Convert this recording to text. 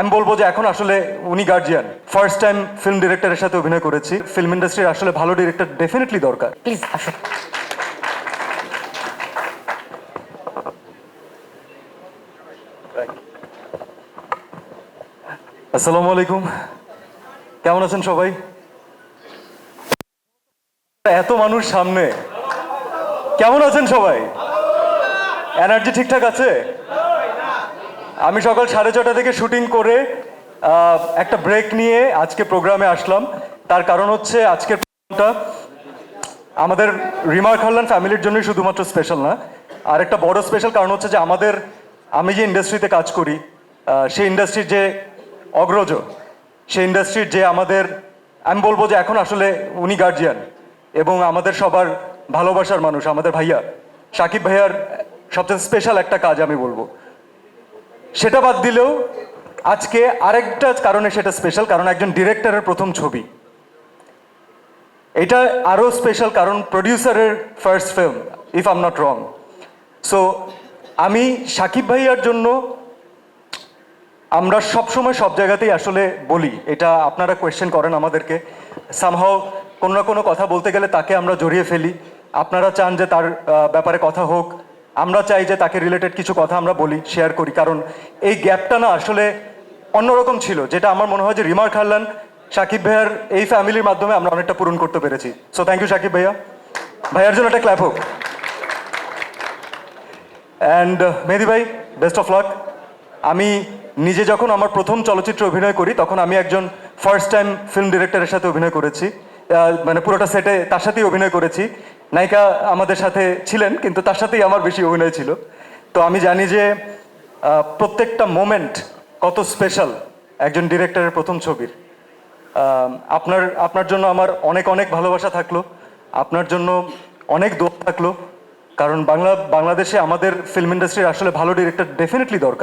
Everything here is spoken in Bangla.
আমি বলব যে এখন আসলে উনি গার্জিয়ান ফার্স্ট টাইম ফিল্ম ডিরেক্টরের সাথে অভিনয় করেছি। ফিল্ম ইন্ডাস্ট্রির আসলে ভালো ডিরেক্টর ডেফিনেটলি দরকার। প্লিজ আসুন আসসালামু আলাইকুম। কেমন আছেন সবাই? এত মানুষ সামনে। কেমন আছেন সবাই? এনার্জি ঠিকঠাক আছে? আমি সকাল সাড়ে ছটা থেকে শুটিং করে একটা ব্রেক নিয়ে আজকে প্রোগ্রামে আসলাম। তার কারণ হচ্ছে আজকের প্রোগ্রামটা আমাদের রিমার খাল্লান ফ্যামিলির জন্যই শুধুমাত্র স্পেশাল না। আর একটা বড় স্পেশাল কারণ হচ্ছে যে আমাদের, আমি যে ইন্ডাস্ট্রিতে কাজ করি সেই ইন্ডাস্ট্রির যে অগ্রজ, সেই ইন্ডাস্ট্রির যে আমাদের, আমি বলব যে এখন আসলে উনি গার্জিয়ান এবং আমাদের সবার ভালোবাসার মানুষ, আমাদের ভাইয়া, সাকিব ভাইয়ার সবচেয়ে স্পেশাল একটা কাজ আমি বলব। সেটা বাদ দিলেও আজকে আরেকটা কারণে সেটা স্পেশাল কারণ একজন ডিরেক্টরের প্রথম ছবি। এটা আরও স্পেশাল কারণ প্রডিউসারের first film if am not wrong so আমি সাকিব ভাইয়ার জন্য আমরা সবসময় সব জায়গাতেই আসলে বলি, এটা আপনারা কোয়েশ্চেন করেন আমাদেরকে। সামহাও কোনো না কোনো কথা বলতে গেলে তাকে আমরা জড়িয়ে ফেলি। আপনারা চান যে তার ব্যাপারে কথা হোক আমরা চাই যে তাকে রিলেটেড কিছু কথা আমরা বলি শেয়ার করি, কারণ এই গ্যাপটা না আসলে অন্যরকম ছিল, যেটা আমার মনে হয় যে রিমার খাল্লান সাকিব ভাইয়ার এই ফ্যামিলির মাধ্যমে আমরা অনেকটা পূরণ করতে পেরেছি। সো থ্যাংক ইউ সাকিব ভাইয়া। ভাইয়ার জন্য একটা ক্ল্যাপ হোক। অ্যান্ড মেহেদি ভাই বেস্ট অফ লাক আমি নিজে যখন আমার প্রথম চলচ্চিত্রে অভিনয় করি, তখন আমি একজন ফার্স্ট টাইম ফিল্ম ডিরেক্টরের সাথে অভিনয় করেছি। মানে পুরোটা সেটে তার সাথেই অভিনয় করেছি। নায়িকা আমাদের সাথে ছিলেন, কিন্তু তার সাথেই আমার বেশি অভিনয় ছিল। তো আমি জানি যে প্রত্যেকটা মোমেন্ট কত স্পেশাল একজন ডিরেক্টরের প্রথম ছবির। আপনার আপনার জন্য আমার অনেক অনেক ভালোবাসা থাকল। আপনার জন্য অনেক দোয়া থাকল। কারণ বাংলা, বাংলাদেশে আমাদের ফিল্ম ইন্ডাস্ট্রির আসলে ভালো ডিরেক্টর ডেফিনেটলি দরকার।